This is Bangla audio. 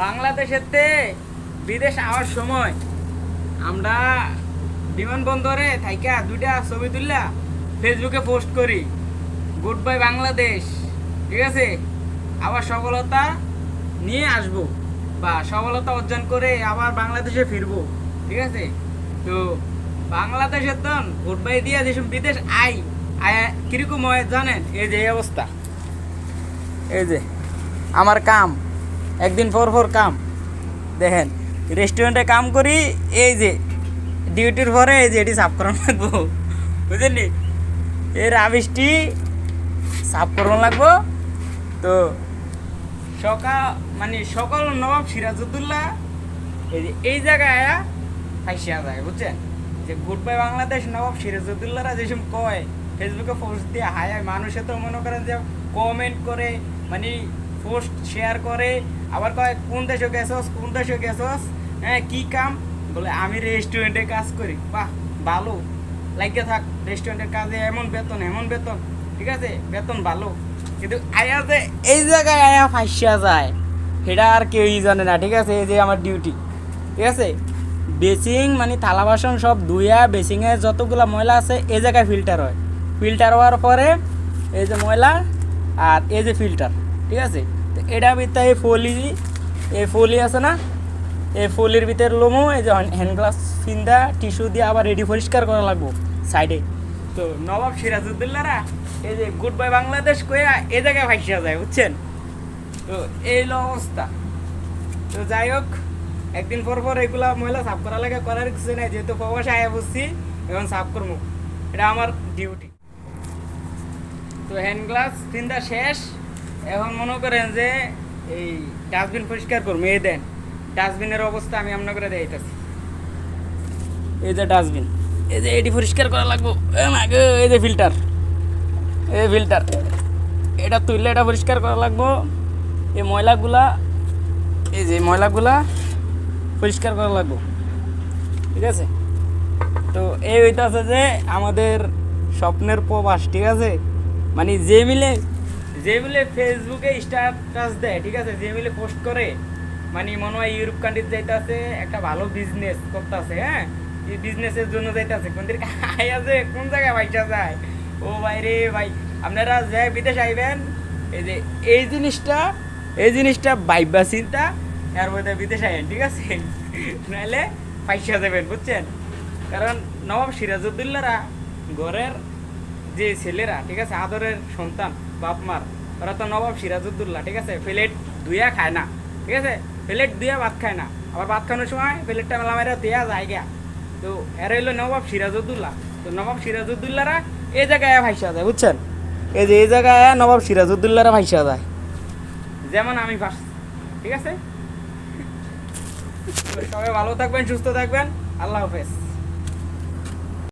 বাংলাদেশেতে বিদেশ আওয়ার সময় আমরা বিমানবন্দরে থাইকা দুইটা ছবি তুললা, ফেসবুকে পোস্ট করি গুড বাই বাংলাদেশ, ঠিক আছে? আবার সফলতা নিয়ে আসব বা সফলতা অর্জন করে আবার বাংলাদেশে ফিরবো, ঠিক আছে? তো বাংলাদেশের তো গুড বাই দিয়ে যেসব বিদেশ আই আয়, কীরকম হয় জানেন? এই যে এই অবস্থা। এই যে, আমার কাম। একদিন পর পর কাম। দেখেন রেস্টুরেন্টে কাম করি, এই যে ডিউটির পরে এই যে, এটি সাফ করানো লাগবো। বুঝলি এর রাবিশটি সাফ লাগবো। তো সকাল মানে সকাল নবাব সিরাজউদ্দৌলা এই যে, এই জায়গায় ফাইসিয়া যায়, বুঝছেন? যে গুড বাই বাংলাদেশ নবাব সিরাজউদ্দৌলারা যেসব কয় ফেসবুকে পোস্ট দিয়ে, হায় মানুষে তো মনে করেন যে কমেন্ট করে মানে পোস্ট শেয়ার করে, আবার কয়, কোন দেশে গেছস? কোন দেশে গেছস? হ্যাঁ কি কাম? বলে, আমি রেস্টুরেন্টে কাজ করি। বাহ, ভালো। লাগিয়ে থাক রেস্টুরেন্টের কাজে এমন বেতন এমন বেতন, ঠিক আছে? বেতন ভালো। কিন্তু আয়া যে এই জায়গায় আয়া ফাইসিয়া যায়, সেটা আর কেউই জানে না, ঠিক আছে? এই যে আমার ডিউটি ঠিক আছে? বেসিং মানে থালা বাসন সব ধুইয়া বেসিংয়ে যতগুলো ময়লা আছে, এই জায়গায় ফিল্টার হয়। ফিল্টার হওয়ার পরে এই যে ময়লা আর এই যে ফিল্টার ঠিক আছে? তো এটা ভিতরে এই ফলি এই ফলি আছে না? এই ফলির ভিতরে লোমো, এই যে হ্যান্ড গ্লাস ফিন্দা টিস্যু দিয়ে আবার রেডি পরিষ্কার করা লাগবো সাইডে তো নবাব সিরাজউদ্দৌলারা, এই যে গুড বাই বাংলাদেশ কইয়া এই জায়গায় ভাইসা যায়, বুঝছেন? তো এই অবস্থা। তো যাই হোক, একদিন পর পর এগুলা মহিলা সাফ করা লাগে, করার কিছু নাই, যেহেতু প্রবাসে আয়া বসছি এখন সাফ করব। এটা আমার ডিউটি তো হ্যান্ড গ্লাস তিনটা শেষ এখন মনে করেন যে এই ডাস্টবিন পরিষ্কার করব এই দেন। ডাস্টবিনের অবস্থা আমি আপনার করে দেখাইতেছি। এই যে ডাস্টবিন, এই যে এটি পরিষ্কার করা লাগবো। এই যে ফিল্টার, এই ফিল্টার। এটা তুললে এটা পরিষ্কার করা লাগবো। এই ময়লাগুলা, এই যে ময়লাগুলা পরিষ্কার করা লাগবো। ঠিক আছে? তো এই হইতাছে যে আমাদের স্বপ্নের প্রবাস, ঠিক আছে? মানে যে মিলে যে মিলে ফেসবুকে স্ট্যাটাস দেয়, ঠিক আছে? যে মিলে পোস্ট করে মানে মনে হয় ইউরোপ কান্ট্রি যাইতাছে, একটা ভালো বিজনেস করতেছে হ্যাঁ? এই বিজনেসের জন্য যাইতাছে। কোন দিকে আয় আছে কোন জায়গায় বাইচা যায়? ও ভাই রে ভাই, আপনারা যে বিদেশ আইবেন, এই যে এই জিনিসটা এই জিনিসটা বাইবা চিন্তা, এর মধ্যে বিদেশ আইন ঠিক আছে? নাহলে পয়সা দেবেন বুঝছেন? কারণ নবাব সিরাজউদ্দৌলারা ঘরের যে ছেলেরা, ঠিক আছে, আদরের সন্তান বাপ মার ওরা তো নবাব সিরাজউদ্দৌলা, ঠিক আছে? প্লেট ধুইয়া খায় না, ঠিক আছে? প্লেট ধুইয়া ভাত খায় না। আবার ভাত খানোর সময় প্লেটটা মেলা মেরা দেয়া যায় গিয়া তো এরা হইল নবাব সিরাজউদ্দৌলা। তো নবাব সিরাজউদ্দৌলারা এই জায়গায় ভাইসা যায়, বুঝছেন? এই যে এই জায়গায় নবাব সিরাজউদ্দৌলারা ভাইসা যায়। যেমন আমি ভাস ঠিক আছে? সবাই ভালো থাকবেন, সুস্থ থাকবেন। আল্লাহ হাফেজ।